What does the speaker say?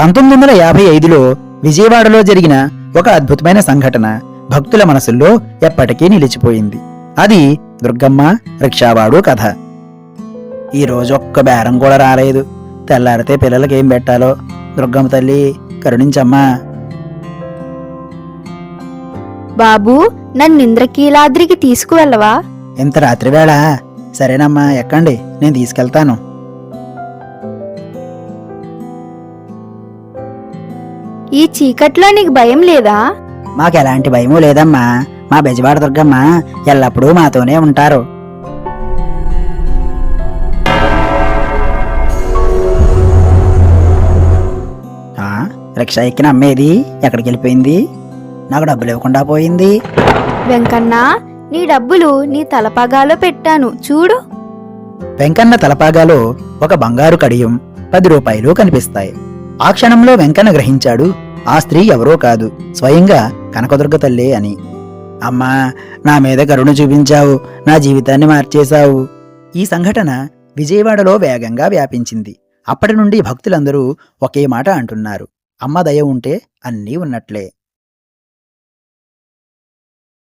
పంతొమ్మిది వందల యాభై ఐదులో విజయవాడలో జరిగిన ఒక అద్భుతమైన సంఘటన భక్తుల మనసుల్లో ఎప్పటికీ నిలిచిపోయింది. అది దుర్గమ్మ రిక్షావాడు కథ. ఈ రోజు ఒక్క బేరం కూడా రాలేదు. తెల్లారితే పిల్లలకి ఏం పెట్టాలో? దుర్గమ్మ తల్లి కరుణించమ్మా. బాబూ నన్ను ఇంద్రకీలాద్రికి తీసుకువెళ్ళవా? ఇంత రాత్రి వేళ సరేనమ్మా ఎక్కండి నేను తీసుకెళ్తాను. ఈ చీకట్లో నీకు భయం లేదా? మాకు ఎలాంటి భయమూ లేదమ్మా. మా బెజవాడ దుర్గమ్మ ఎల్లప్పుడూ మాతోనే ఉంటారు. రిక్షా ఎక్కిన అమ్మేది ఎక్కడికి వెళ్ళిపోయింది? నాకు డబ్బులు ఇవ్వకుండా పోయింది. వెంకన్న నీ డబ్బులు నీ తలపగాలో పెట్టాను. చూడు. వెంకన్న తలపాగాలో ఒక బంగారు కడియం పది రూపాయలు కనిపిస్తాయి. ఆ క్షణంలో వెంకన్న గ్రహించాడు ఆ స్త్రీ ఎవరో కాదు స్వయంగా కనకదుర్గ తల్లే అని. అమ్మా నా మీద కరుణ చూపించావు నా జీవితాన్ని మార్చేశావు. ఈ సంఘటన విజయవాడలో వేగంగా వ్యాపించింది. అప్పటి నుండి భక్తులందరూ ఒకే మాట అంటున్నారు అమ్మ దయ ఉంటే అన్నీ ఉన్నట్లే.